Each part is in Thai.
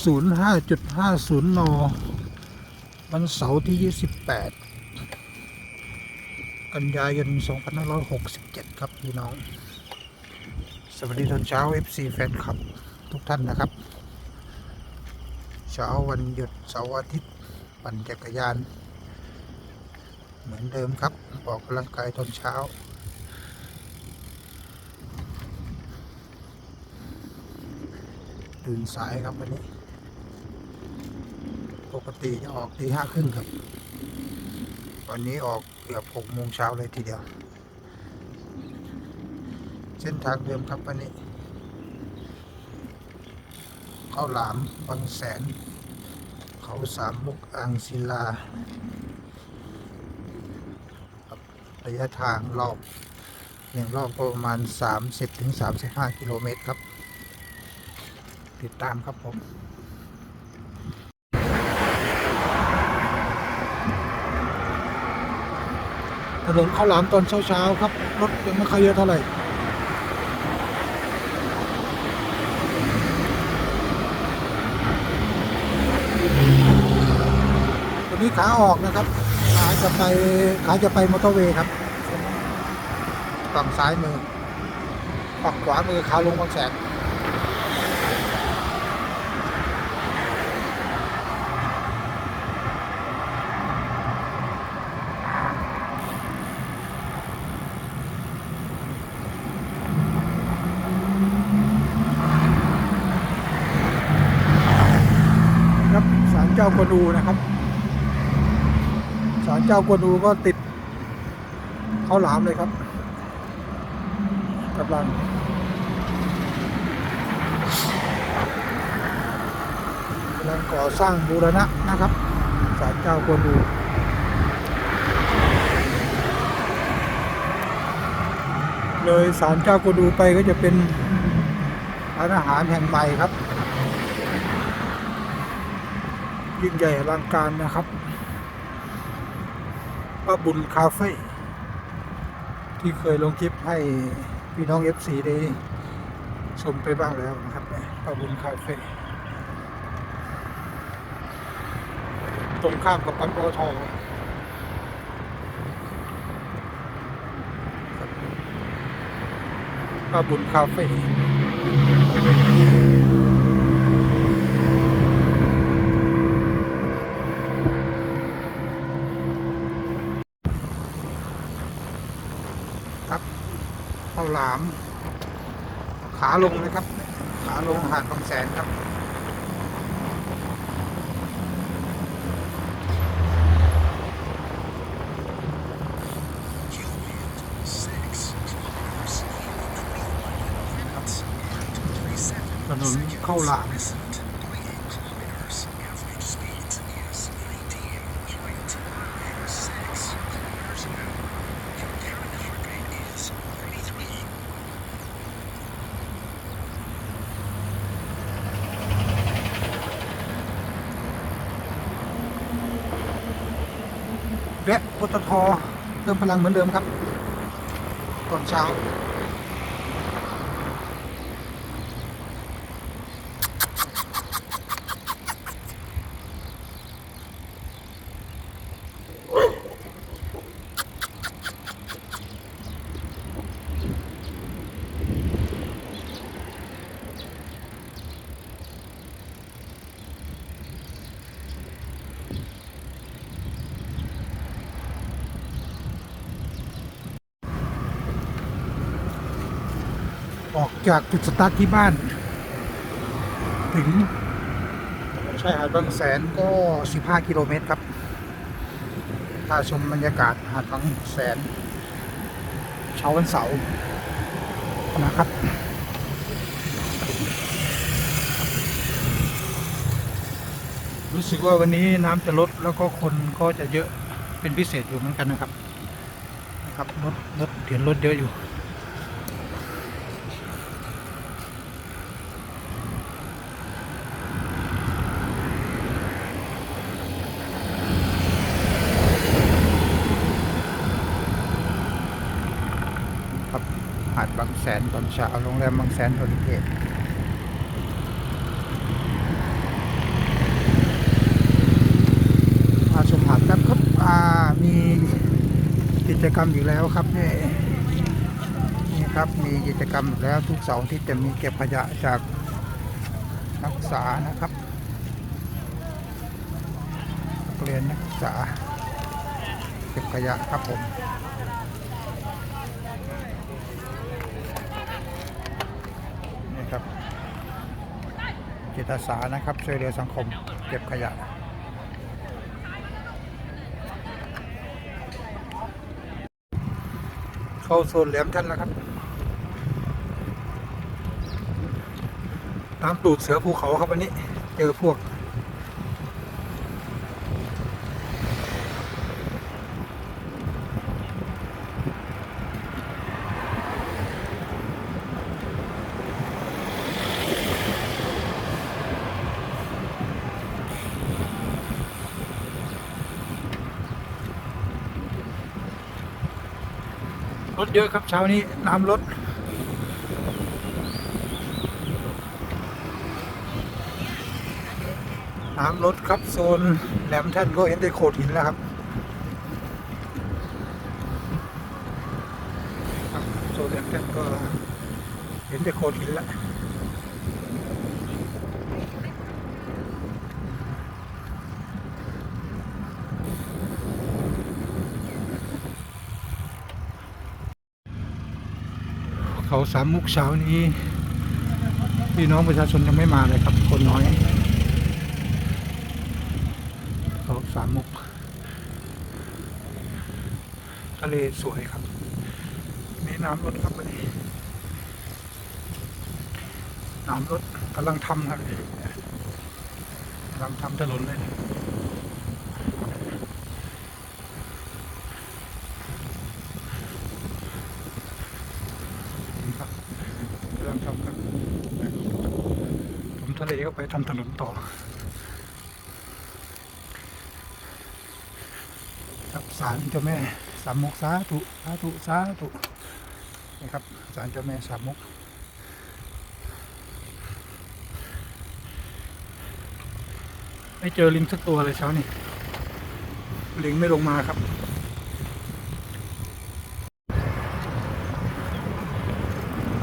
05.50 น วันเสาร์ที่ 28 กันยายน 2567 ครับพี่น้อง สวัสดีตอนเช้า FC แฟนคลับ ทุกท่านนะครับ เช้าวันหยุดเสาร์อาทิตย์ปั่นจักรยาน เหมือนเดิมครับ ออกกำลังกายตอนเช้าตื่นสายครับวันนี้ ปกติจะออกตีห้าครึ่งครับ วันนี้ออกเกือบหกโมงเช้าเลยทีเดียว เส้นทางเดิมครับวันนี้เข้าวหลามบางแสน เขาสามมุกอ่างศิลา ระยะทางรอบหนึ่งรอบประมาณ 30-35 กิโลเมตรครับ ติดตามครับผม ถนนข้าวหลามตอนเช้าๆครับ รถยังไม่ค่อยเยอะเท่าไหร่วันนี้ขาออกนะครับ ขาจะไปขาจะไปมอเตอร์เวย์ครับ ฝั่งซ้ายมือ ฝั่งขวามือขาลงบางแสน ครับศากวนอูนะครับศาลเจ้ากวนอูก็ติดข้าวหลามเลยครับกำลังกำลังก่อสร้างบูรณะนะครับศาลเจ้ากวนอูเลยศาลเจ้ากวนอูไปก็จะเป็นร้านอาหารแห่งใหม่ครับ ยิ่งใหญ่อลังการนะครับป้าบุญคาเฟ่ที่เคยลงคลิปให้พี่น้อง FC ได้ชมไปบ้างแล้วนะครับป้าบุญคาเฟ่ตรงข้ามกับปั๊มปตทป้าบุญคาเฟ่ ข้าวหลาม ขาลงนะครับ ขาลงหาดบางแสนครับถนนเข้าวหลาม และปตทเติมพลังเหมือนเดิมครับ ตอนเช้า ออกจากจุดสตาร์ทที่บ้าน ถึงชายหาดบางแสนก็ 15 กิโลเมตรครับถ้าชมบรรยากาศหาดบางแสน เช้าวันเสาร์นะครับรู้สึกว่าวันนี้น้ำจะลดแล้วก็คนก็จะเยอะเป็นพิเศษอยู่เหมือนกันนะครับนะครับรถรถเห็นรถเยอะอยู่ นตอนเช้าโรงแรมบางแสนโฮเดย์มาชมหาดครับครับมีกิจกรรมอยู่แล้วครับนี่นี่ครับมีกิจกรรมแล้วทุกเสาร์ที่จะมีเก็บขยะจากนักศึกษานะครับนักเรียนนักศึกษาเก็บขยะครับผม จิตอาสานะครับ ช่วยเหลือสังคม เก็บขยะเข้าโซนแหลมท่านแล้วครับตามตูดเสือภูเขาครับวันนี้ เจอพวก รถเยอะครับเช้านี้น้ำรถน้ำรถครับโซนแหลมแท่นก็เห็นได้โขดหินแล้วครับครับโซนแหลมแท่นก็เห็นได้โขดหินแล้ว สามมุกเช้านี้พี่น้องประชาชนยังไม่มาเลยครับ คนน้อยเขาสามมุกทะเลสวยครับ มีน้ำรถครับวันนี้น้ำรถกำลังทำครับกำลังทำถนนเลยนี่ครับกำลังทำครับผมทะเลก็ ไปทำถนนต่อครับศาลเจ้าแม่สามมุกสาธุสาธุสาธุนี่ครับศาลเจ้าแม่สามมุกไม่เจอลิงสักตัวเลยเช้านี่ลิงไม่ลงมาครับ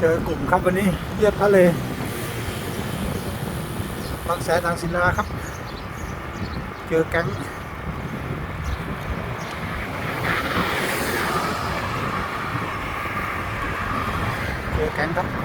เจอกลุ่มครับวันนี้เยียบทะเล บางแสนทางศิลาครับ เจอแก๊งเจอแก๊งครับ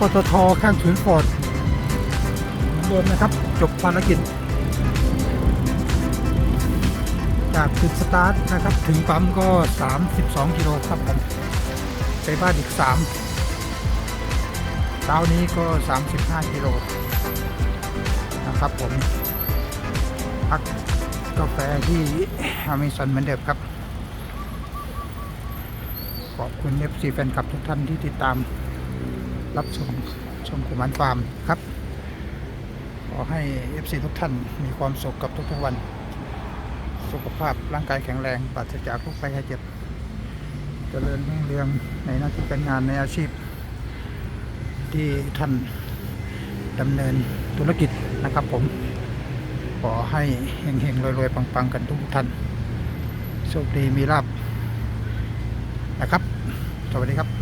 ปตทข้างศูนย์ฟอร์ดบนนะครับ จบภารกิจ จากจุดสตาร์ทนะครับ ถึงปั๊มก็ 32 กิโลครับผมไปบ้านอีก 3เช้านี้ก็ 35 กิโลนะครับผม พักกาแฟที่อเมซอนเหมือนเดิมครับ ขอบคุณ FC แฟนคลับทุกท่านที่ติดตาม รับชมชมกุมารฟาร์มครับ ขอให้ FC ทุกท่านมีความสุขกับทุกๆวัน สุขภาพร่างกายแข็งแรงปราศจากโรคภัยไข้เจ็บเจริญรุ่งเรืองในหน้าที่การงานในอาชีพ ที่ท่านดำเนินธุรกิจนะครับผม ขอให้เฮงๆรวยๆ ปังๆ กันทุกท่าน โชคดีมีลาบนะครับ สวัสดีครับ